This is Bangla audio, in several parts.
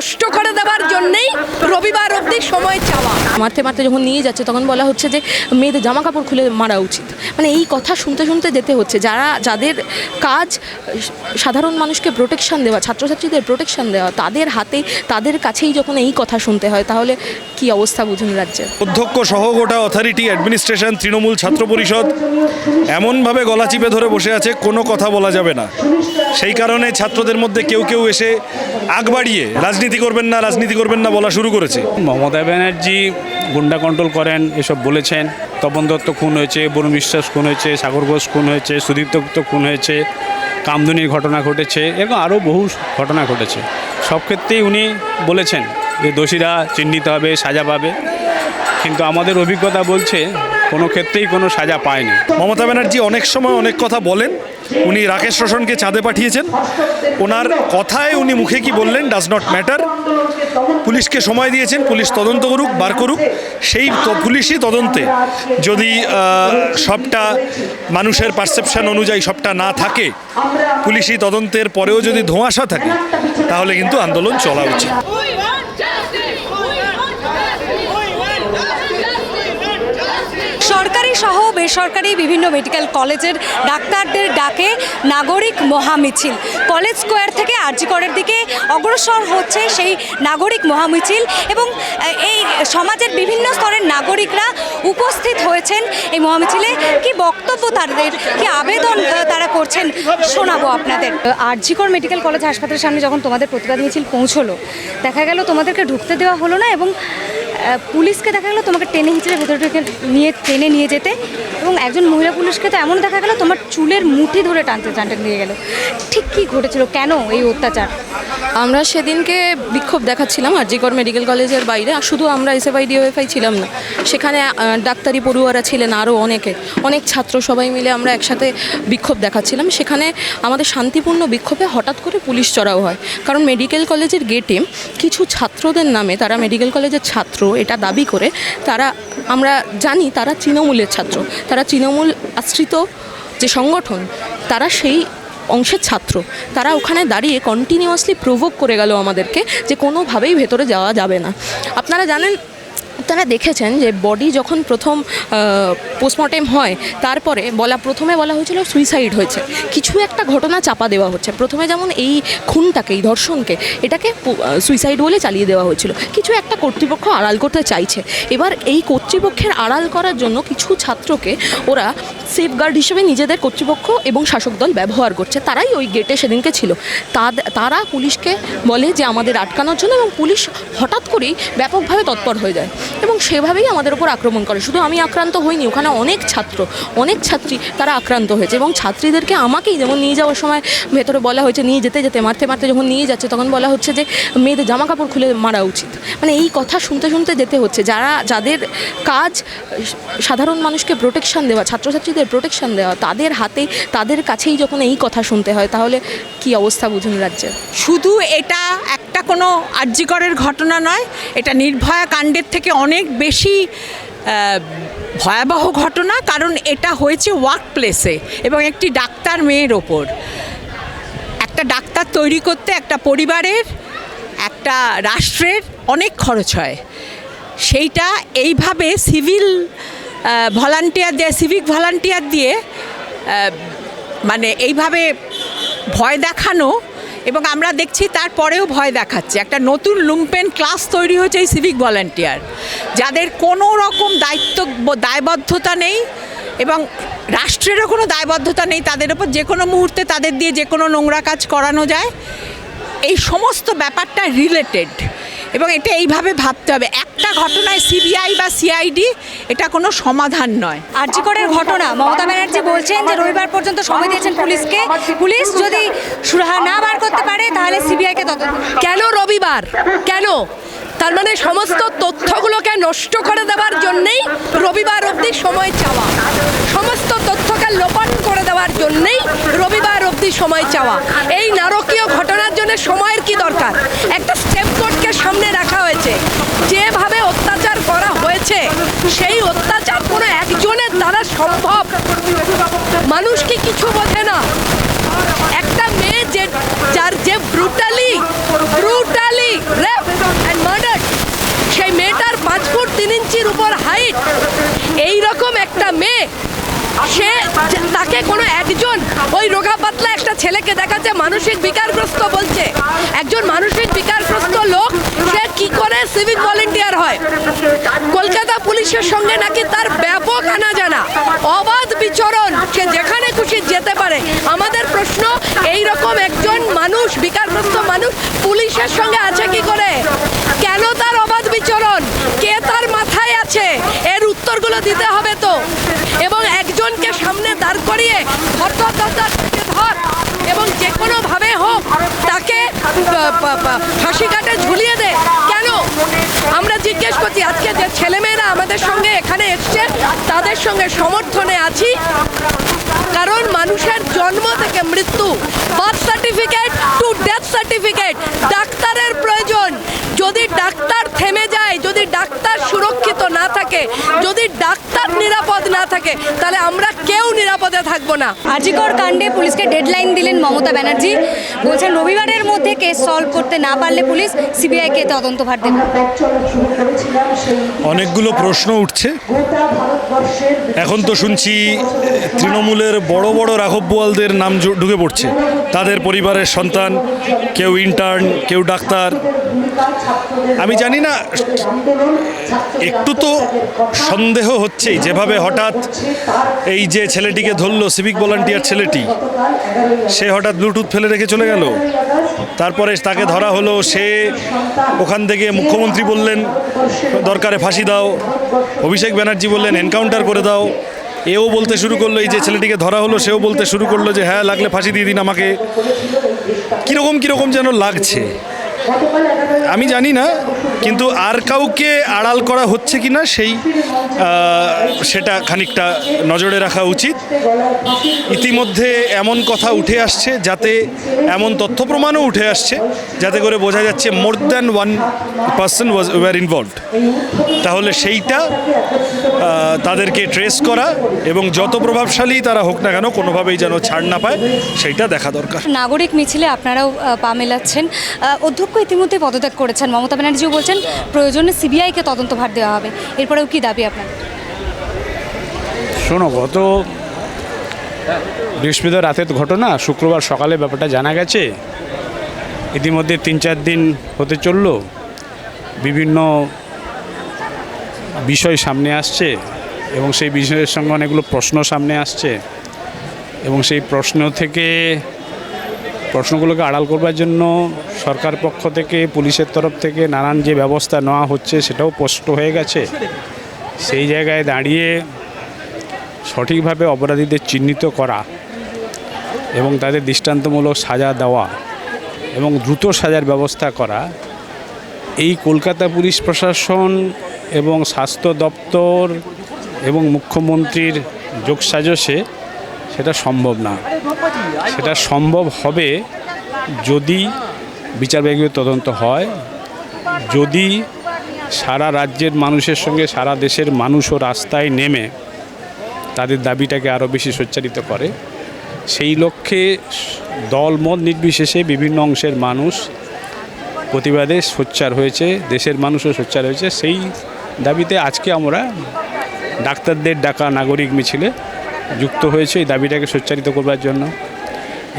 নষ্ট করে দেওয়ার জন্যেই রবিবার অবধি সময় চাওয়া মারতে মারতে যখন নিয়ে যাচ্ছে তখন বলা হচ্ছে যে মেয়েদের জামা কাপড় খুলে মারা উচিত। মানে এই কথা শুনতে শুনতে যেতে হচ্ছে। যারা যাদের কাজ সাধারণ মানুষকে প্রোটেকশন দেওয়া ছাত্রছাত্রীদের প্রোটেকশন দেওয়া তাদের হাতে তাদের কাছেই যখন এই কথা শুনতে হয় তাহলে কি অবস্থা বুঝুন রাজ্যে অধ্যক্ষ সহ গোটা অথরিটি অ্যাডমিনিস্ট্রেশন তৃণমূল ছাত্র পরিষদ এমনভাবে গলা চিপে ধরে বসে আছে কোনো কথা বলা যাবে না। সেই কারণে ছাত্রদের মধ্যে কেউ কেউ এসে আগ বাড়িয়ে রাজনীতি করবেন না রাজনীতি করবেন না বলা শুরু করেছে। মমতা ব্যানার্জি গুন্ডা কন্ট্রোল করেন, এসব বলেছেন। তপন দত্ত খুন হয়েছে বরুণ বিশ্বাস খুন হয়েছে, সাগর ঘোষ খুন হয়েছে, সুদীপ দত্ত খুন হয়েছে, কামদুনির ঘটনা ঘটেছে, এরকম আরও বহু ঘটনা ঘটেছে। সব ক্ষেত্রেই উনি বলেছেন যে দোষীরা চিহ্নিত হবে, সাজা পাবে। কিন্তু আমাদের অভিজ্ঞতা বলছে, কোনো ক্ষেত্রেই কোনো সাজা পায়নি। মমতা ব্যানার্জি অনেক সময় অনেক কথা বলেন উনি রাকেশ রোশনকে চাঁদে পাঠিয়েছেন। ওনার কথায় উনি মুখে কি বললেন ডাজ নট ম্যাটার পুলিশকে সময় দিয়েছেন, পুলিশ তদন্ত করুক, বার করুক। সেই পুলিশই তদন্তে। যদি সবটা মানুষের পারসেপশন অনুযায়ী সবটা না থাকে পুলিশি তদন্তের পরেও যদি ধোঁয়াশা থাকে, তাহলে কিন্তু আন্দোলন চলা উচিত। সরকারি সহ বেসরকারি বিভিন্ন মেডিকেল কলেজের ডাক্তারদের ডাকে নাগরিক মহামিছিল। কলেজ স্কোয়ার থেকে আরজিকরের দিকে অগ্রসর হচ্ছে সেই নাগরিক মহামিছিল এবং এই সমাজের বিভিন্ন স্তরের নাগরিকরা উপস্থিত হয়েছেন এই মহামিছিলে। কি বক্তব্য তাদের, কি আবেদন তারা করছেন শোনাবো আপনাদের। আরজিকর মেডিকেল কলেজ হাসপাতালের সামনে যখন তোমাদের প্রতিবাদ মিছিল পৌঁছলো, দেখা গেল তোমাদেরকে ঢুকতে দেওয়া হলো না এবং পুলিশকে দেখা গেলো তোমাকে টেনে হিঁচড়ে ভেতরে নিয়ে, টেনে নিয়ে যেতে এবং একজন মহিলা পুলিশকে তো এমন দেখা গেল তোমার চুলের মুঠি ধরে টানতে টানতে নিয়ে গেল। ঠিক কি ঘটেছিল? কেন এই অত্যাচার? আমরা সেদিনকে বিক্ষোভ দেখাচ্ছিলাম আরজিকর মেডিকেল কলেজের বাইরে শুধু আমরা এসএফআই ডিওএফআই ছিলাম না, সেখানে ডাক্তারি পড়ুয়ারা ছিলেন আরও অনেকে, অনেক ছাত্র সবাই মিলে আমরা একসাথে বিক্ষোভ দেখাচ্ছিলাম। সেখানে আমাদের শান্তিপূর্ণ বিক্ষোভে হঠাৎ করে পুলিশ চড়াও হয়, কারণ মেডিকেল কলেজের গেটে কিছু ছাত্রদের নামে, তারা মেডিকেল কলেজের ছাত্র এটা দাবি করে, তারা, আমরা জানি তারা তৃণমূলের ছাত্র। তারা তৃণমূল আশ্রিত যে সংগঠন, তারা সেই অংশের ছাত্র। তারা ওখানে দাঁড়িয়ে কন্টিনিউয়াসলি প্রভোগ করে গেল আমাদেরকে যে কোনোভাবেই ভেতরে যাওয়া যাবে না। আপনারা জানেন তারা দেখেছেন যে বডি যখন প্রথম পোস্টমর্টেম হয়, তারপরে বলা, প্রথমে বলা হয়েছিল সুইসাইড হয়েছে। কিছু একটা ঘটনা চাপা দেওয়া হচ্ছে। প্রথমে যেমন এই খুনটাকে, এই ধর্ষণকে, এটাকে সুইসাইড বলে চালিয়ে দেওয়া হয়েছিল। কিছু একটা কর্তৃপক্ষ আড়াল করতে চাইছে। এবার এই কর্তৃপক্ষের আড়াল করার জন্য কিছু ছাত্রকে ওরা সেফগার্ড হিসেবে নিজেদের কর্তৃপক্ষ এবং শাসক দল ব্যবহার করছে। তারাই ওই গেটে সেদিনকে ছিল। তারা পুলিশকে বলে যে আমাদের আটকানোর জন্য এবং পুলিশ হঠাৎ করেই ব্যাপকভাবে তৎপর হয়ে যায়। এবং সেভাবেই আমাদের উপর আক্রমণ করে। শুধু আমি আক্রান্ত হইনি, ওখানে অনেক ছাত্র, অনেক ছাত্রী তারা আক্রান্ত হয়েছে এবং ছাত্রীদেরকে আমাকেই যেমন নিয়ে যাওয়ার সময় ভেতরে বলা হয়েছে, নিয়ে যেতে যেতে, মারতে মারতে যখন নিয়ে যাচ্ছে তখন বলা হচ্ছে যে, মেয়েদের জামা কাপড় খুলে মারা উচিত। মানে এই কথা শুনতে শুনতে যেতে হচ্ছে। যারা, যাদের কাজ সাধারণ মানুষকে প্রোটেকশন দেওয়া, ছাত্রছাত্রীদের প্রোটেকশন দেওয়া, তাদের হাতে, তাদের কাছেই যখন এই কথা শুনতে হয়, তাহলে কি অবস্থা বুঝুন রাজ্যে? শুধু এটা একটা কোনো আর্যিকরের ঘটনা নয়, এটা নির্ভয়া কাণ্ডের থেকে অনেক বেশি ভয়াবহ ঘটনা, কারণ এটা হয়েছে ওয়ার্ক প্লেসে এবং একটি ডাক্তার মেয়ের ওপর। একটা ডাক্তার তৈরি করতে একটা পরিবারের, একটা রাষ্ট্রের অনেক খরচ হয়। সেইটা এইভাবে সিভিল ভলান্টিয়ার দিয়ে সিভিক ভলান্টিয়ার দিয়ে মানে এইভাবে ভয় দেখানো এবং আমরা দেখছি তারপরেও ভয় দেখাচ্ছে। একটা নতুন লুম্পেন ক্লাস তৈরি হয়েছে এই সিভিক ভলান্টিয়ার যাদের কোনো রকম দায়িত্ব, দায়বদ্ধতা নেই এবং রাষ্ট্রেরও কোনো দায়বদ্ধতা নেই, তাদের ওপর যে কোনো মুহূর্তে তাদের দিয়ে যে কোনো নোংরা কাজ করানো যায়। এই সমস্ত ব্যাপারটা রিলেটেড এবং এটা এইভাবে ভাবতে হবে। একটা ঘটনায় সিবিআই বা সিআইডি এটা কোনো সমাধান নয়। আরজিকরের ঘটনা মমতা ব্যানার্জি বলছেন যে রবিবার পর্যন্ত সময় দিয়েছেন পুলিশকে। পুলিশ যদি সুরাহা না বার করতে পারে তাহলে সিবিআইকে তদন্ত কেন রবিবার? কেন? তার মানে সমস্ত তথ্যগুলোকে নষ্ট করে দেওয়ার জন্যেই রবিবার অবধি সময় চাওয়া। সমস্ত তথ্যকে লোপান করে দেওয়ার জন্যেই রবিবার অবধি সময় চাওয়া। এই নারকীয় ঘটনার জন্য সময়ের কি দরকার একটা স্টেপ কোর্টকে সামনে রাখা হয়েছে যেভাবে অত্যাচার করা হয়েছে সেই অত্যাচার কোনো একজনের দ্বারা সম্ভব মানুষ কি কিছু বোঝে না। একটা মেয়ে যে, যার যে ব্রুটালি ব্রুটালি রেপ মার্ডার সেই মেয়েটার পাঁচ ফুট তিন ইঞ্চির উপর হাইট এই রকম একটা মেয়ে, সে তাকে কোনো একজন ওই রোগা পাতলা একটা ছেলেকে দেখাচ্ছে, মানসিক বিকারগ্রস্ত বলছে। একজন মানসিক বিকারগ্রস্ত লোক, সে কি করে সিভিক ভলেন্টিয়ার হয়? কলকাতা পুলিশের সঙ্গে নাকি তার ব্যাপক আনা জানা অবাধ বিচরণ সে যেখানে খুশি যেতে পারে আমাদের প্রশ্ন এই রকম একজন মানুষ বিকারগ্রস্ত মানুষ পুলিশের সঙ্গে আছে কি করে? কেন তার অবাধ বিচরণ? কে তার মাথায় আছে? এর উত্তরগুলো দিতে হবে তো। এবং একজনকে সামনে দাঁড় করিয়ে ধর ধর। এবং যে কোনোভাবে হোক, তাকে ফাঁসি কাটে ঝুলিয়ে দে। কেন? আমরা জিজ্ঞেস করছি। আজকে যে ছেলেমেয়েরা আমাদের সঙ্গে এখানে এসছে, তাদের সঙ্গে সমর্থনে আছি। কারণ মানুষের জন্ম থেকে মৃত্যু, birth certificate to death certificate, ডাক্তারের প্রয়োজন। যদি ডাক্তার থেমে যায় যদি ডাক্তার সুরক্ষিত না থাকে যদি ডাক্তার নিরাপদ না থাকে তাহলে আমরা কেউ নিরাপদে থাকব না। আজিকর কাণ্ডে পুলিশকে ডেডলাইন দিলেন মমতা ব্যানার্জি। বলছেন রবিবারের মধ্যে কেস সলভ করতে না পারলে পুলিশ সিবিআইকে তদন্তভার দেবে। অনেকগুলো প্রশ্ন উঠছে। এখন তো শুনছি তৃণমূলের বড় বড় রাঘব বোয়ালদের নাম ঢুকে পড়ছে। তাদের পরিবারের সন্তান কেউ ইন্টার্ন কেউ ডাক্তার। আমি জানি না একটু তো সন্দেহ হচ্ছেই যেভাবে হঠাৎ এই যে ছেলেটিকে ধরলো সিভিক ভলান্টিয়ার ছেলেটি সে হঠাৎ ব্লুটুথ ফেলে রেখে চলে গেল। তারপরে তাকে ধরা হলো সে ওখান থেকে মুখ্যমন্ত্রী বললেন দরকারে ফাঁসি দাও অভিষেক ব্যানার্জি বললেন এনকাউন্টার করে দাও। এও বলতে শুরু করল এই যে ছেলেটিকে ধরা হলো সেও বলতে শুরু করল যে হ্যাঁ লাগলে ফাঁসি দিয়ে দিন আমাকে। কীরকম কীরকম যেন লাগছে। আমি জানি না কিন্তু আর কাউকে আড়াল করা হচ্ছে কি না সেই সেটা খানিকটা নজরে রাখা উচিত। ইতিমধ্যে এমন কথা উঠে আসছে যাতে এমন তথ্য প্রমাণও উঠে আসছে যাতে করে বোঝা যাচ্ছে more than one person was were involved তাহলে সেইটা তাদেরকে ট্রেস করা এবং যত প্রভাবশালী তারা হোক না কেন কোনোভাবেই যেন ছাড় না পায়, সেইটা দেখা দরকার। নাগরিক মিছিলে আপনারাও পা মেলাচ্ছেন। অধ্যক্ষ ইতিমধ্যে পদত্যাগ করেছেন। মমতা ব্যানার্জিও বলছেন প্রয়োজনে সিবিআইকে তদন্তভার দেওয়া হবে। এরপরেও কি দাবি আপনার? শোনো, গত বৃহস্পতিবার রাতের ঘটনা, শুক্রবার সকালে ব্যাপারটা জানা গেছে। ইতিমধ্যে তিন চার দিন হতে চলল। বিভিন্ন বিষয় সামনে আসছে এবং সেই বিষয়ের সঙ্গে অনেকগুলো প্রশ্ন সামনে আসছে। এবং সেই প্রশ্ন থেকে প্রশ্নগুলোকে আড়াল করবার জন্য সরকার পক্ষ থেকে, পুলিশের তরফ থেকে নানান যে ব্যবস্থা নেওয়া হচ্ছে সেটাও স্পষ্ট হয়ে গেছে। সেই জায়গায় দাঁড়িয়ে সঠিকভাবে অপরাধীদের চিহ্নিত করা এবং তাদের দৃষ্টান্তমূলক সাজা দেওয়া এবং দ্রুত সাজার ব্যবস্থা করা, এই কলকাতা পুলিশ প্রশাসন এবং স্বাস্থ্য দপ্তর এবং মুখ্যমন্ত্রীর যোগসাজশে সেটা সম্ভব না। সেটা সম্ভব হবে যদি বিচার বিভাগীয় তদন্ত হয়, যদি সারা রাজ্যের মানুষের সঙ্গে সারা দেশের মানুষও রাস্তায় নেমে তাদের দাবিটাকে আরও বেশি সোচ্চারিত করে। সেই লক্ষ্যে দল মত নির্বিশেষে বিভিন্ন অংশের মানুষ প্রতিবাদে সোচ্চার হয়েছে, দেশের মানুষও সোচ্চার হয়েছে। সেই দাবিতে আজকে আমরা ডাক্তারদের ডাকা নাগরিক মিছিলে যুক্ত হয়েছে এই দাবিটাকে সোচ্চারিত করবার জন্য।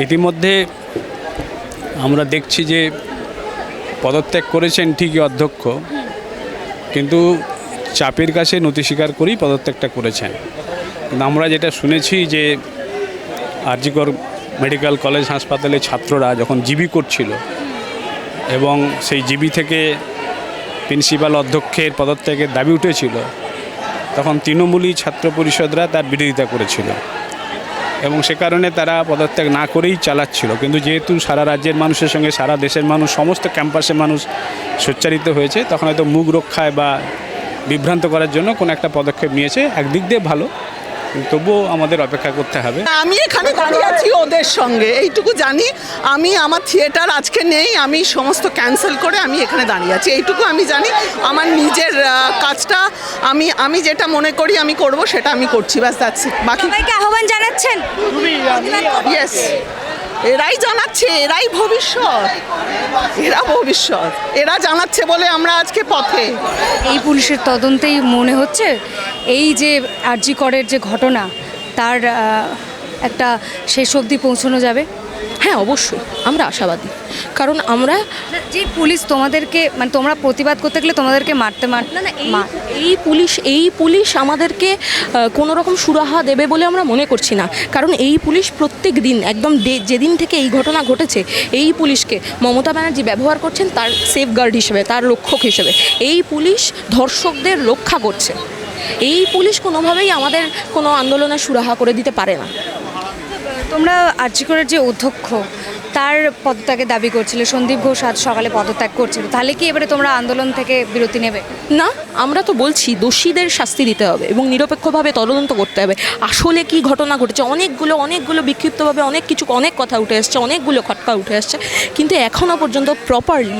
ইতিমধ্যে আমরা দেখছি যে পদত্যাগ করেছেন ঠিকই অধ্যক্ষ, কিন্তু চাপের কাছে নথি স্বীকার করেই পদত্যাগটা করেছেন। আমরা যেটা শুনেছি যে আরজিকর মেডিকেল কলেজ হাসপাতালে ছাত্ররা যখন জিবি করছিল এবং সেই জিবি থেকে প্রিন্সিপাল অধ্যক্ষের পদত্যাগের দাবি উঠেছিল তখন তৃণমূলী ছাত্র পরিষদরা তার বিরোধিতা করেছিল। এবং সে কারণে তারা পদত্যাগ না করেই চালাচ্ছিল। কিন্তু যেহেতু সারা রাজ্যের মানুষের সঙ্গে, সারা দেশের মানুষ, সমস্ত ক্যাম্পাসের মানুষ সোচ্চারিত হয়েছে, তখন হয়তো মুখ রক্ষায় বা বিভ্রান্ত করার জন্য কোনো একটা পদক্ষেপ নিয়েছে। একদিক দিয়ে ভালো তবুও আমাদের অপেক্ষা করতে হবে। আমি এখানে দাঁড়িয়ে আছি ওদের সঙ্গে এইটুকু জানি। আমি আমার থিয়েটার আজকে নেই আমি সমস্ত ক্যান্সেল করে আমি এখানে দাঁড়িয়ে আছি। এইটুকু আমি জানি আমার নিজের কাজটা আমি আমি যেটা মনে করি আমি করব সেটা আমি করছি ব্যাস যাচ্ছি বাকি আহ্বান জানাচ্ছেন? ইয়েস এরাই জানাচ্ছে, এরাই ভবিষ্যৎ। এরা ভবিষ্যৎ। এরা জানাচ্ছে বলে আমরা আজকে পথে। এই পুলিশের তদন্তেই মনে হচ্ছে এই যে আরজি করের যে ঘটনা, তার একটা শেষ অবধি পৌঁছানো যাবে। হ্যাঁ অবশ্যই। আমরা আশাবাদী। কারণ আমরা যে পুলিশ তোমাদেরকে মানে তোমরা প্রতিবাদ করতে গেলে তোমাদেরকে মারতে মার না না এই পুলিশ এই পুলিশ আমাদেরকে কোনো রকম সুরাহা দেবে বলে আমরা মনে করছি না। কারণ এই পুলিশ প্রত্যেক দিন একদম যেদিন থেকে এই ঘটনা ঘটেছে এই পুলিশকে মমতা ব্যানার্জি ব্যবহার করছেন তার সেফগার্ড হিসেবে তার রক্ষক হিসেবে। এই পুলিশ ধর্ষকদের রক্ষা করছে। এই পুলিশ কোনোভাবেই আমাদের কোনো আন্দোলনের সুরাহা করে দিতে পারে না। তোমরা আরজিকরের যে অধ্যক্ষ, তার পদত্যাগের দাবি করছিলে। সন্দীপ ঘোষ আজ সকালে পদত্যাগ করছিল। তাহলে কি এবারে তোমরা আন্দোলন থেকে বিরতি নেবে? না, আমরা তো বলছি দোষীদের শাস্তি দিতে হবে এবং নিরপেক্ষভাবে তদন্ত করতে হবে। আসলে কি ঘটনা ঘটেছে? অনেকগুলো অনেকগুলো বিক্ষিপ্তভাবে অনেক কিছু, অনেক কথা উঠে আসছে, অনেকগুলো খটকা উঠে আসছে। কিন্তু এখনও পর্যন্ত প্রপারলি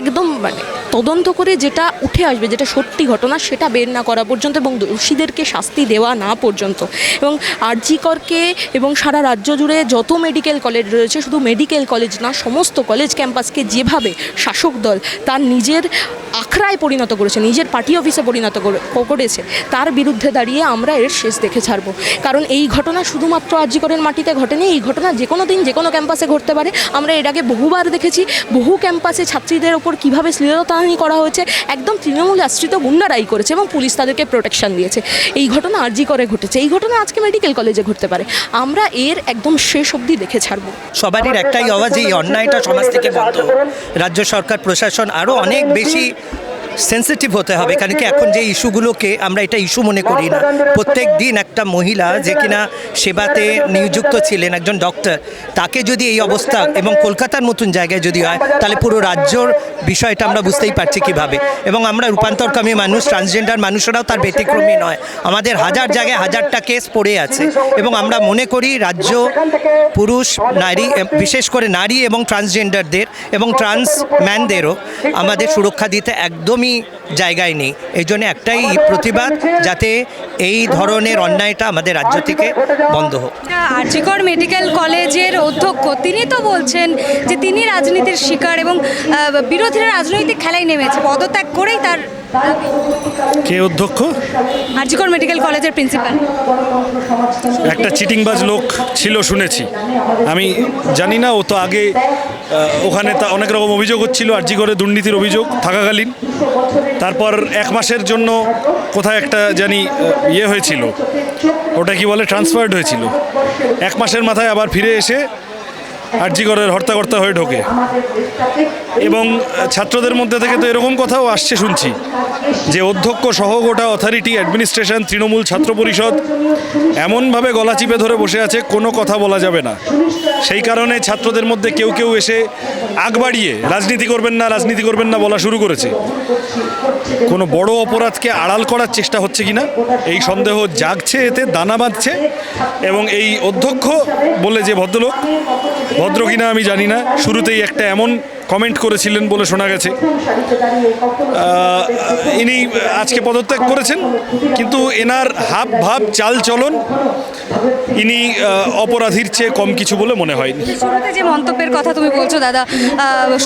একদম মানে তদন্ত করে যেটা উঠে আসবে, যেটা সত্যি ঘটনা, সেটা বের না করা পর্যন্ত এবং দোষীদেরকে শাস্তি দেওয়া না পর্যন্ত। এবং আরজিকরকে এবং সারা রাজ্য জুড়ে যত মেডিকেল কলেজ রয়েছে, শুধু মেডিকেল কলেজ না, সমস্ত কলেজ ক্যাম্পাসকে যেভাবে শাসক দল তার নিজের আখড়ায় পরিণত করেছে, নিজের পার্টি অফিসে পরিণত করে- করেছে, তার বিরুদ্ধে দাঁড়িয়ে আমরা এর শেষ দেখে ছাড়বো। কারণ এই ঘটনা শুধুমাত্র আরজিকরের মাটিতে ঘটেনি, এই ঘটনা যে কোনো দিন যে কোনো ক্যাম্পাসে ঘটতে পারে। আমরা এর আগে বহুবার দেখেছি, বহু ক্যাম্পাসে ছাত্রীদের ওপর কীভাবে শ্লীলতাহানি করা হয়েছে। একদম তৃণমূল আশ্রিত গুন্ডারাই করেছে এবং পুলিশ তাদেরকে প্রোটেকশন দিয়েছে। এই ঘটনা আরজি করে ঘটেছে। এই ঘটনা আজকে মেডিকেল কলেজে ঘটতে পারে। আমরা এর একদম শেষ অবধি দেখে ছাড়বো। সবারই একটাই আওয়াজ এই অন্যায়টা সমাজ থেকে বন্ধ। রাজ্য সরকার, প্রশাসন আরও অনেক বেশি সেন্সিটিভ হতে হবে, কারণ কি এখন যে ইস্যুগুলোকে আমরা এটা ইস্যু মনে করি না। প্রত্যেক দিন একটা মহিলা যে কিনা সেবাতে নিযুক্ত ছিলেন, একজন ডক্টর, তাকে যদি এই অবস্থা এবং কলকাতার মতন জায়গায় যদি হয়, তাহলে পুরো রাজ্যর বিষয়টা আমরা বুঝতেই পারছি কীভাবে। এবং আমরা রূপান্তরকামী মানুষ ট্রান্সজেন্ডার মানুষরাও তার ব্যতিক্রমী নয়। আমাদের হাজার জায়গায় হাজারটা কেস পড়ে আছে। এবং আমরা মনে করি রাজ্য পুরুষ, নারী বিশেষ করে নারী এবং ট্রান্সজেন্ডারদের এবং ট্রান্স ম্যানদেরও আমাদের সুরক্ষা দিতে একদমই জায়গায় নেই। এই জন্য একটাই প্রতিবাদ যাতে এই ধরনের অন্যায়টা আমাদের রাজ্য থেকে বন্ধ হোক। আরজিকর মেডিকেল কলেজের অধ্যক্ষ, তিনি তো বলছেন যে তিনি রাজনীতির শিকার এবং বিরোধীরা রাজনৈতিক খেলায় নেমেছে, পদত্যাগ করেই তার কে অধ্যক্ষ? আরজিকর মেডিকেল কলেজের প্রিন্সিপাল। একটা চিটিংবাজ লোক ছিল শুনেছি। আমি জানি না ও তো আগে ওখানে তা অনেক রকম অভিযোগ হচ্ছিল আরজি করে দুর্নীতির অভিযোগ থাকাকালীন। তারপর এক মাসের জন্য কোথায় একটা জানি ইয়ে হয়েছিল। ওটা কি বলে ট্রান্সফার্ড হয়েছিল। এক মাসের মাথায় আবার ফিরে এসে আরজিগরের হর্তাকর্তা হয়ে ঢোকে। এবং ছাত্রদের মধ্যে থেকে তো এরকম কথাও আসছে, শুনছি, যে অধ্যক্ষ সহ গোটা অথরিটি অ্যাডমিনিস্ট্রেশন তৃণমূল ছাত্র পরিষদ এমনভাবে গলা চিপে ধরে বসে আছে, কোনো কথা বলা যাবে না। সেই কারণে ছাত্রদের মধ্যে কেউ কেউ এসে আগ বাড়িয়ে, রাজনীতি করবেন না, রাজনীতি করবেন না বলা শুরু করেছে। কোনো বড় অপরাধকে আড়াল করার চেষ্টা হচ্ছে কিনা? এই সন্দেহ জাগছে, এতে দানা বাঁধছে এবং এই অধ্যক্ষ বলে যে ভদ্রলোক, ভদ্র কিনা আমি জানি না, শুরুতেই একটা এমন কমেন্ট করেছিলেন বলে শোনা গেছে। ইনি আজকে পদত্যাগ করেছেন কিন্তু এনার হাব ভাব চাল চলন ইনি অপরাধীর চেয়ে কম কিছু বলে মনে হয়নি। যে মন্তব্যের কথা তুমি বলছো দাদা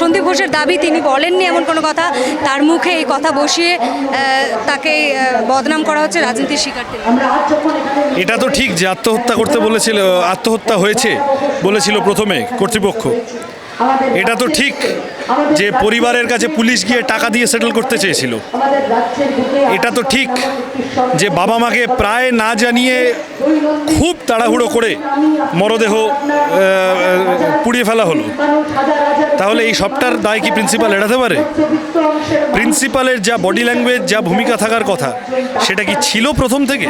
সন্দীপ ঘোষের দাবি তিনি বলেননি এমন কোনো কথা। তার মুখে এই কথা বসিয়ে তাকে বদনাম করা হচ্ছে রাজনীতির শিকার এটা তো ঠিক যে আত্মহত্যা করতে বলেছিল আত্মহত্যা হয়েছে বলেছিল প্রথমে কর্তৃপক্ষ। এটা তো ঠিক যে পরিবারের কাছে পুলিশ গিয়ে টাকা দিয়ে সেটেল করতে চেয়েছিল। এটা তো ঠিক যে বাবা মাকে প্রায় না জানিয়ে খুব তাড়াহুড়ো করে মরদেহ পুড়িয়ে ফেলা হলো। তাহলে এই সবটার দায় কি প্রিন্সিপাল এড়াতে পারে? প্রিন্সিপালের যা বডি ল্যাঙ্গুয়েজ যা ভূমিকা থাকার কথা সেটা কি ছিল প্রথম থেকে?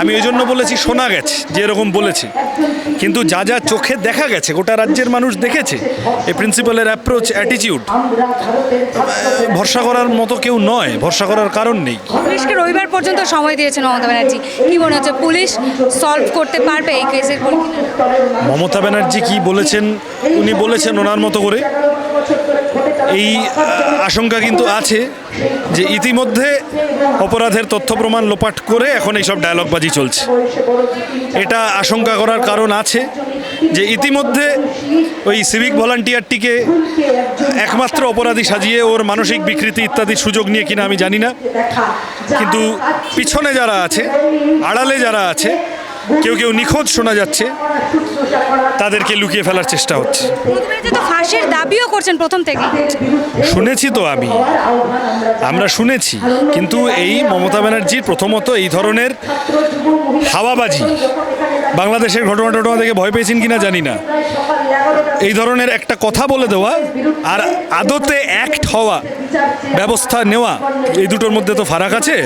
আমি ওই জন্য বলেছি শোনা গেছে যে এরকম বলেছে। কিন্তু যা যা চোখে দেখা গেছে গোটা রাজ্যের মানুষ দেখেছে এই প্রিন্সিপালের অ্যাপ্রোচ অ্যাটিটিউড ভরসা করার মতো কেউ নয় ভরসা করার কারণ নেই। পুলিশকে রবিবার পর্যন্ত সময় দিয়েছেন মমতা ব্যানার্জি। কি মনে হচ্ছে পুলিশ সলভ করতে পারবে এই কেসের মমতা ব্যানার্জি কি বলেছেন উনি বলেছেন ওনার মতো করে। এই আশঙ্কা কিন্তু আছে যে ইতিমধ্যে অপরাধের তথ্য প্রমাণ লোপাট করে এখন এইসব ডায়লগবাজি চলছে। এটা আশঙ্কা করার কারণ আছে যে ইতিমধ্যে ওই সিভিক ভলান্টিয়ারটিকে একমাত্র অপরাধী সাজিয়ে ওর মানসিক বিকৃতি ইত্যাদি সুযোগ নিয়ে কিনা আমি জানি না। কিন্তু পিছনে যারা আছে, আড়ালে যারা আছে কেউ কেউ নিখোঁজ শোনা যাচ্ছে। তাদেরকে লুকিয়ে ফেলার চেষ্টা হচ্ছে। ফাঁসির দাবিও করছেন প্রথম থেকে শুনেছি তো আমি। আমরা শুনেছি। কিন্তু এই মমতা ব্যানার্জি প্রথমত এই ধরনের হাওয়াবাজি বাংলাদেশের ঘটনা টটনা থেকে ভয় পেয়েছেন কিনা জানি না। এই ধরনের একটা কথা বলে দেওয়া আর আদতে অ্যাক্ট হওয়া ব্যবস্থা নেওয়া এই দুটোর মধ্যে তো ফারাক আছে।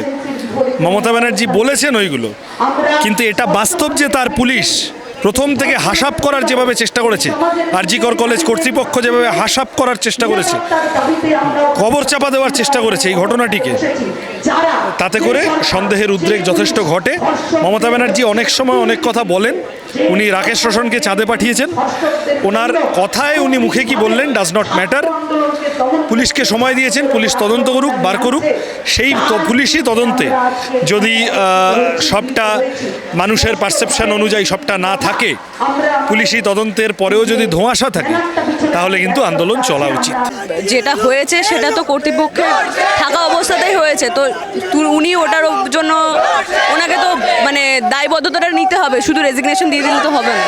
মমতা ব্যানার্জি বলেছেন ওইগুলো। কিন্তু এটা বাস্তব যে তার পুলিশ প্রথম থেকে হাসাপ করার যেভাবে চেষ্টা করেছে, আর আরজিকর কলেজ কর্তৃপক্ষ যেভাবে হাসাপ করার চেষ্টা করেছে, কবর চাপা দেওয়ার চেষ্টা করেছে এই ঘটনাটিকে, তাতে করে সন্দেহের উদ্রেক যথেষ্ট ঘটে। মমতা ব্যানার্জি অনেক সময় অনেক কথা বলেন উনি রাকেশ রোশনকে চাঁদে পাঠিয়েছেন। ওনার কথায় উনি মুখে কি বললেন ডাজ নট ম্যাটার পুলিশকে সময় দিয়েছেন, পুলিশ তদন্ত করুক, বার করুক। সেই পুলিশই তদন্তে। যদি সবটা মানুষের পারসেপশন অনুযায়ী সবটা না থাকে পুলিশি তদন্তের পরেও যদি ধোঁয়াশা থাকে, তাহলে কিন্তু আন্দোলন চলা উচিত। যেটা হয়েছে সেটা তো কর্তৃপক্ষের থাকা অবস্থাতেই হয়েছে। তো উনি ওটার জন্য ওনাকে তো মানে দায়বদ্ধতাটা নিতে হবে। শুধু রেজিগনেশন দিয়ে দিলে তো হবে না।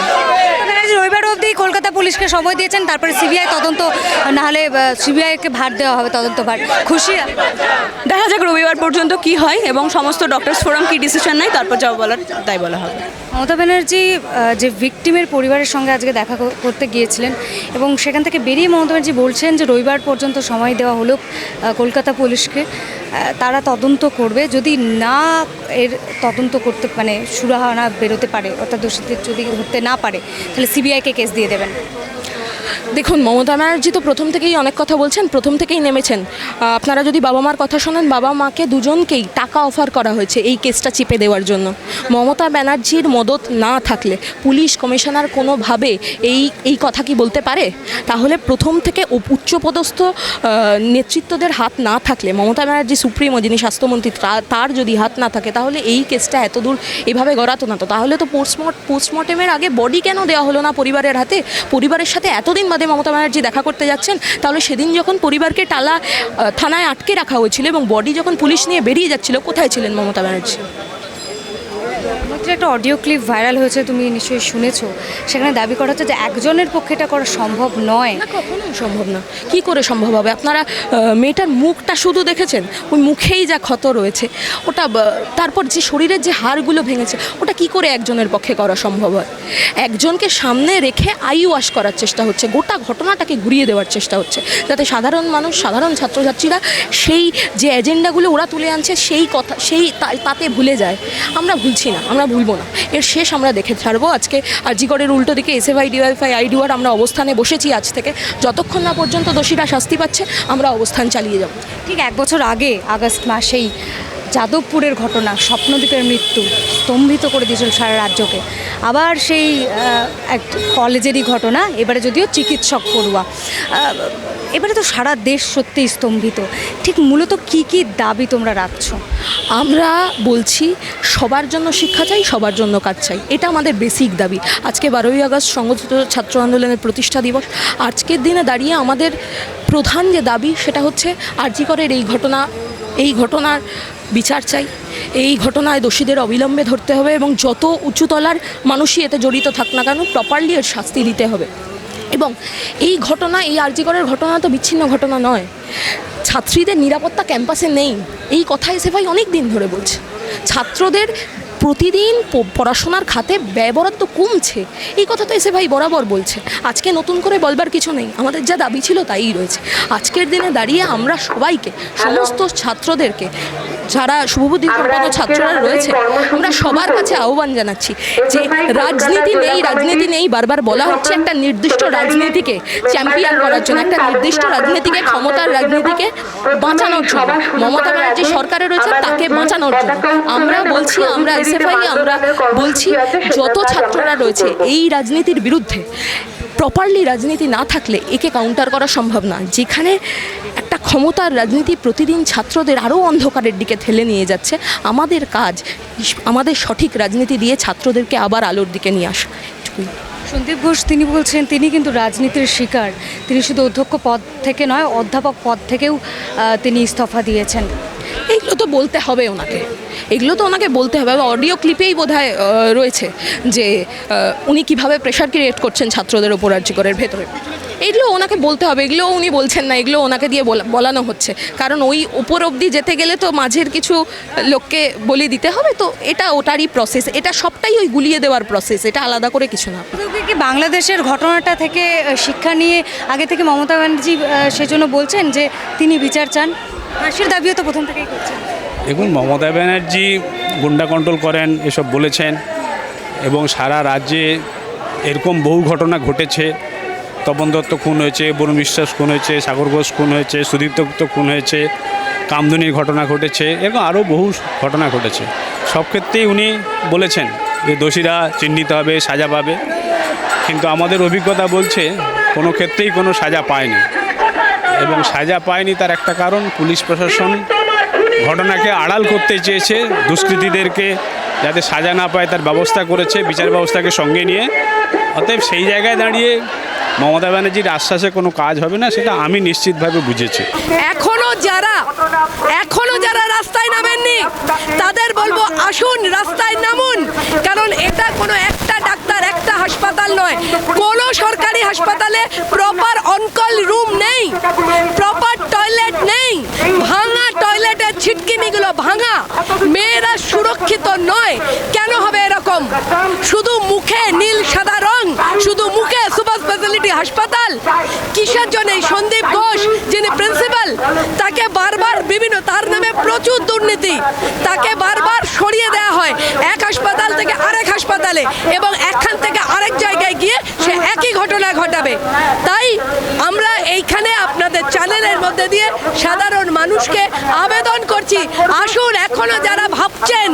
ব্যানার্জি রবিবার অবধি কলকাতা পুলিশকে সময় দিয়েছেন তারপরে সিবিআই তদন্ত না নাহলে সিবিআইকে ভার দেওয়া হবে তদন্ত ভার। খুশি? দেখা যাক রবিবার পর্যন্ত কি হয় এবং সমস্ত ডক্টরস ফোরাম কি ডিসিশন নেয় তারপর যা বলার তাই বলা হবে। মমতা ব্যানার্জি যে ভিকটিমের পরিবারের সঙ্গে আজকে দেখা করতে গিয়েছিলেন এবং সেখান থেকে বেরিয়ে মমতা ব্যানার্জি বলছেন যে রবিবার পর্যন্ত সময় দেওয়া হলো কলকাতা পুলিশকে। তারা তদন্ত করবে। যদি না এর তদন্ত করতে মানে সুরাহা না বেরোতে পারে, অর্থাৎ দোষীদের যদি ধরতে না পারে, তাহলে সিবিআইকে কেস দিয়ে দেবেন। দেখুন, মমতা ব্যানার্জি তো প্রথম থেকেই অনেক কথা বলছেন, প্রথম থেকেই নেমেছেন। আপনারা যদি বাবা মার কথা শোনেন বাবা মাকে দুজনকেই টাকা অফার করা হয়েছে এই কেসটা চিপে দেওয়ার জন্য। মমতা ব্যানার্জির মদত না থাকলে পুলিশ কমিশনার কোনোভাবে এই এই কথা কি বলতে পারে? তাহলে প্রথম থেকে উচ্চপদস্থ নেতৃত্বদের হাত না থাকলে, মমতা ব্যানার্জি, সুপ্রিমো যিনি স্বাস্থ্যমন্ত্রী তার যদি হাত না থাকে, তাহলে এই কেসটা এত দূর এভাবে গড়াতো না তো। তাহলে তো পোস্টমর্ট পোস্টমর্টেমের আগে বডি কেন দেওয়া হলো না পরিবারের হাতে? পরিবারের সাথে এতদিন বাদে মমতা ব্যানার্জি দেখা করতে যাচ্ছেন, তাহলে সেদিন যখন পরিবারকে টালা থানায় আটকে রাখা হয়েছিল এবং বডি যখন পুলিশ নিয়ে বেরিয়ে যাচ্ছিল, কোথায় ছিলেন মমতা ব্যানার্জি? মুখ্যমন্ত্রীর একটা অডিও ক্লিপ ভাইরাল হয়েছে, তুমি নিশ্চয়ই শুনেছো। সেখানে দাবি করা হচ্ছে যে একজনের পক্ষে এটা করা সম্ভব নয়। কখনোই সম্ভব না। কি করে সম্ভব হবে? আপনারা মেয়েটার মুখটা শুধু দেখেছেন? ওই মুখেই যা ক্ষত রয়েছে। ওটা তারপর যে শরীরের যে হাড়গুলো ভেঙেছে, ওটা কি করে একজনের পক্ষে করা সম্ভব হয়? একজনকে সামনে রেখে আই ওয়াশ করার চেষ্টা হচ্ছে, গোটা ঘটনাটাকে ঘুরিয়ে দেওয়ার চেষ্টা হচ্ছে, যাতে সাধারণ মানুষ, সাধারণ ছাত্রছাত্রীরা সেই যে এজেন্ডাগুলো ওরা তুলে আনছে, সেই কথা, সেই তাতে ভুলে যায়। আমরা ভুলছি না, আমরা ভুলবো না। এর শেষ আমরা দেখে ছাড়বো আজকে। আর আরজিগড়ের উল্টো দিকে এস এফআই ডিওয়াইফাই আইডিওয়ার আমরা অবস্থানে বসেছি আজ থেকে। যতক্ষণ না পর্যন্ত দোষীরা শাস্তি পাচ্ছে, আমরা অবস্থান চালিয়ে যাব। ঠিক এক বছর আগে আগস্ট মাসেই যাদবপুরের ঘটনা, স্বপ্নদীপের মৃত্যু স্তম্ভিত করে দিয়েছিল সারা রাজ্যকে। আবার সেই এক কলেজেরই ঘটনা, এবারে যদিও চিকিৎসক পড়ুয়া। এবারে তো সারা দেশ সত্যিই স্তম্ভিত। ঠিক মূলত কি কি দাবি তোমরা রাখছো? আমরা বলছি, সবার জন্য শিক্ষা চাই, সবার জন্য কাজ চাই। এটা আমাদের বেসিক দাবি। আজকে বারোই আগস্ট সংগঠিত ছাত্র আন্দোলনের প্রতিষ্ঠা দিবস। আজকের দিনে দাঁড়িয়ে আমাদের প্রধান যে দাবি, সেটা হচ্ছে আরজিকরের এই ঘটনা, এই ঘটনার বিচার চাই। এই ঘটনায় দোষীদের অবিলম্বে ধরতে হবে এবং যত উঁচুতলার মানুষই এতে জড়িত থাক না কেন প্রপারলি এর শাস্তি দিতে হবে। এবং এই ঘটনা, এই আরজিকরের ঘটনা তো বিচ্ছিন্ন ঘটনা নয়। ছাত্রীদের নিরাপত্তা ক্যাম্পাসে নেই। এই কথা এসে ভাই অনেক দিন ধরে বলছে। ছাত্রদের প্রতিদিন পড়াশোনার খাতে ব্যয় বরাদ্দ কমছে। এই কথা তো এসে ভাই বরাবর বলছে। আজকে নতুন করে বলবার কিছু নেই। আমাদের যা দাবি ছিল তাই রয়েছে। আজকের দিনে দাঁড়িয়ে আমরা সবাইকে সমস্ত ছাত্রদেরকে যারা শুভবুদ্ধি সম্পন্ন ছাত্ররা রয়েছে আমরা সবার কাছে আহ্বান জানাচ্ছি যে রাজনীতি নেই রাজনীতি নেই বারবার বলা হচ্ছে একটা নির্দিষ্ট রাজনীতিকে চ্যাম্পিয়ন করার জন্য একটা নির্দিষ্ট রাজনীতিকে ক্ষমতার রাজনীতিকে বাঁচানোর জন্য মমতা ব্যানার্জি সরকারে রয়েছে তাকে বাঁচানোর জন্য। আমরা বলছি আমরা এসএফআই আমরা বলছি যত ছাত্ররা রয়েছে এই রাজনীতির বিরুদ্ধে প্রপারলি রাজনীতি না থাকলে একে কাউন্টার করা সম্ভব না। যেখানে একটা ক্ষমতার রাজনীতি প্রতিদিন ছাত্রদের আরও অন্ধকারের দিকে ঠেলে নিয়ে যাচ্ছে আমাদের কাজ আমাদের সঠিক রাজনীতি দিয়ে ছাত্রদেরকে আবার আলোর দিকে নিয়ে আসা। এটুকুই। সন্দীপ ঘোষ তিনি বলছেন তিনি কিন্তু রাজনীতির শিকার। তিনি শুধু অধ্যক্ষ পদ থেকে নয় অধ্যাপক পদ থেকেও তিনি ইস্তফা দিয়েছেন। বলতে হবে ওনাকে। এগুলো তো ওনাকে বলতে হবে। অডিও ক্লিপেই বোধ রয়েছে যে উনি কীভাবে প্রেশার ক্রিয়েট করছেন ছাত্রদের ওপর আর্যিকরের ভেতরে। এগুলো ওনাকে বলতে হবে। এগুলো উনি বলছেন না। এগুলো ওনাকে দিয়ে বলা- বলানো হচ্ছে। কারণ ওই উপর অবধি যেতে গেলে তো মাঝের কিছু লোককে বলে দিতে হবে। তো এটা ওটারই প্রসেস এটা সবটাই ওই গুলিয়ে দেওয়ার প্রসেস এটা আলাদা করে কিছু না। কি বাংলাদেশের ঘটনাটা থেকে শিক্ষা নিয়ে আগে থেকে মমতা ব্যানার্জি সেজন্য বলছেন যে তিনি বিচার চান? ফাঁসির দাবিও তো প্রথম থেকেই করছেন। দেখুন, মমতা ব্যানার্জি গুন্ডা কন্ট্রোল করেন, এসব বলেছেন এবং সারা রাজ্যে এরকম বহু ঘটনা ঘটেছে। তপন দত্ত খুন হয়েছে বরুণ বিশ্বাস খুন হয়েছে, সাগর ঘোষ খুন হয়েছে সুদীপ্ত গুপ্ত খুন হয়েছে, কামদুনির ঘটনা ঘটেছে, এরকম আরও বহু ঘটনা ঘটেছে। সব ক্ষেত্রেই উনি বলেছেন যে দোষীরা চিহ্নিত হবে, সাজা পাবে। কিন্তু আমাদের অভিজ্ঞতা বলছে, কোনো ক্ষেত্রেই কোনো সাজা পায়নি। এবং সাজা পায়নি তার একটা কারণ, পুলিশ প্রশাসন ঘটনাকে আড়াল করতে চেয়েছে দুষ্কৃতীদেরকে যাতে সাজা না পায়, তার ব্যবস্থা করেছে, বিচার ব্যবস্থাকে সঙ্গে নিয়ে। অতএব সেই জায়গায় দাঁড়িয়ে মমতা ব্যানার্জির আশ্বাসে কোনো কাজ হবে না, সেটা আমি নিশ্চিতভাবে বুঝেছি। এখনও যারা, এখনও রাস্তায় নামেননি। তাদের বলব, আসুন, রাস্তায় নামুন। কারণ এটা কোনো একটা ডাক্তার, একটা হাসপাতাল নয়। কোনো সরকারি হাসপাতালে প্রপার অনকল রুম নেই। প্রপার টয়লেট নেই। ভাঙা টয়লেটের ছিটকিনিগুলো ভাঙা। মেয়েরা সুরক্ষিত নয়। কেন হবে এরকম? শুধু মুখে নীল, সাদা রং, শুধু মুখে সুপার স্পেশালিটি হাসপাতাল? কিসের জন্য সন্দীপ ঘোষ যিনি প্রিন্সিপাল তাকে বারবার বিভিন্ন তার নামে প্রচুর দুর্নীতি। তাকে বারবার সরিয়ে দেওয়া হয়। হাসপাতাল থেকে আরেক হাসপাতালে এবং একখান থেকে আরেক জায়গায় গিয়ে সে একই ঘটনা ঘটাবে। তাই আমরা এইখানে আপনাদের চ্যানেলের মধ্যে দিয়ে সাধারণ মানুষকে আবেদন করছি, আসুন এখনও যারা ভাবছেন,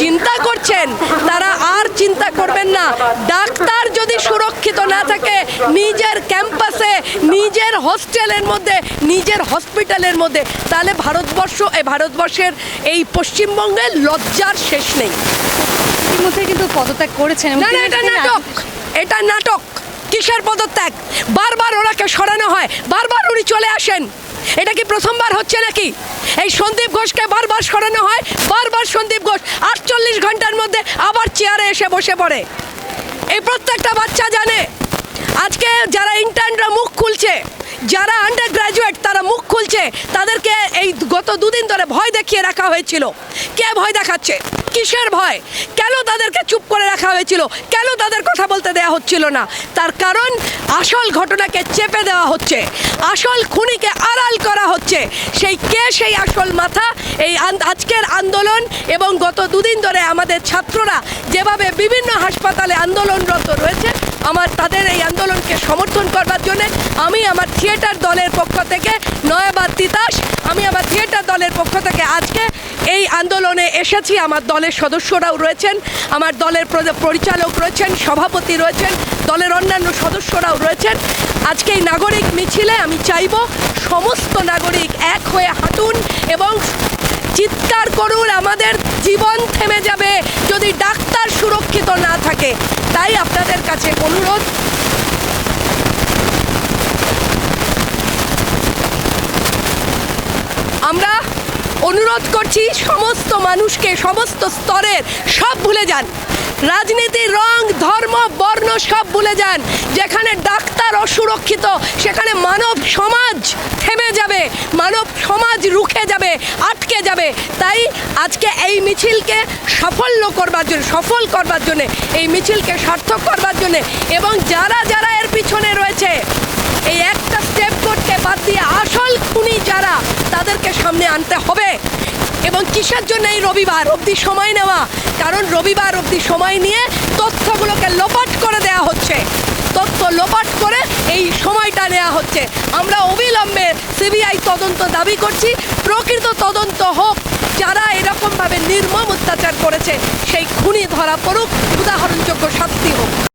চিন্তা করছেন, তারা আর চিন্তা করবেন না। ডাক্তার যদি সুরক্ষিত না থাকে, নিজের ক্যাম্পাসে, নিজের হোস্টেলের মধ্যে, নিজের হসপিটালের মধ্যে, তাহলে ভারতবর্ষ, এই ভারতবর্ষের এই পশ্চিমবঙ্গের লজ্জার শেষ নেই। ইতিমধ্যে কিন্তু পদত্যাগ করেছেন না না এটা নাটক। এটা নাটক। কিসের পদত্যাগ? বারবার ওনাকে সরানো হয়। বারবার উনি চলে আসেন। এটা কি প্রথমবার হচ্ছে নাকি? এই সন্দীপ ঘোষকে বারবার সরানো হয়। বারবার সন্দীপ ঘোষ আটচল্লিশ ঘণ্টার মধ্যে আবার চেয়ারে এসে বসে পড়ে। এই প্রত্যেকটা বাচ্চা জানে। আজকে যারা ইন্টার্নরা মুখ খুলছে যারা আন্ডার গ্রাজুয়েট তারা মুখ খুলছে। তাদেরকে এই গত দুদিন ধরে ভয় দেখিয়ে রাখা হয়েছিল। কে ভয় দেখাচ্ছে? কিসের ভয়? কেন তাদেরকে চুপ করে রাখা হয়েছিল? কেন তাদের কথা বলতে দেওয়া হচ্ছিল না? তার কারণ, আসল ঘটনাকে চেপে দেওয়া হচ্ছে। আসল খুনিকে আড়াল করা হচ্ছে। সেই কে সেই আসল মাথা? এই আজকের আন্দোলন এবং গত দুদিন ধরে আমাদের ছাত্ররা যেভাবে বিভিন্ন হাসপাতালে আন্দোলনরত রয়েছে আমার তাদের এই আন্দোলনকে সমর্থন করবার জন্য আমি আমার থিয়েটার দলের পক্ষ থেকে নয়াবাদ তিতাস, আমি আমার থিয়েটার দলের পক্ষ থেকে আজকে এই আন্দোলনে এসেছি। আমার দলের সদস্যরাও রয়েছেন, আমার দলের পরিচালক রয়েছেন, সভাপতি রয়েছেন, দলের অন্যান্য সদস্যরাও রয়েছেন। আজকে এই নাগরিক মিছিলে আমি চাইব সমস্ত নাগরিক এক হয়ে হাঁটুন এবং চিৎকার করুন, আমাদের জীবন থেমে যাবে যদি ডাক্তার সুরক্ষিত না থাকে। তাই আপনাদের কাছে অনুরোধ। আমরা অনুরোধ করছি, সমস্ত মানুষকে, সমস্ত স্তরের সব ভুলে যান। রাজনীতি, রং, ধর্ম, বর্ণ সব ভুলে যান। যেখানে ডাক্তার অসুরক্ষিত, সেখানে মানব সমাজ থেমে যাবে। মানব সমাজ রুখে যাবে, আটকে যাবে। তাই আজকে এই মিছিলকে সাফল্য করবার জন্য, সফল করবার জন্যে, এই মিছিলকে সার্থক করবার জন্যে এবং যারা যারা পিছনে রয়েছে। এই একটা স্টেপ করতে বাদ দিয়ে আসল খুনি যারা, তাদেরকে সামনে আনতে হবে। এবং কিসের জন্য এই রবিবার অবধি সময় নেওয়া? কারণ রবিবার অবধি সময় নিয়ে তথ্যগুলোকে লোপাট করে দেয়া হচ্ছে। তথ্য লোপাট করে এই সময়টা নেওয়া হচ্ছে। আমরা অবিলম্বে সিবিআই তদন্ত দাবি করছি। প্রকৃত তদন্ত হোক, যারা এরকমভাবে নির্মম অত্যাচার করেছে, সেই খুনি ধরা পড়ুক, উদাহরণযোগ্য শাস্তি হোক।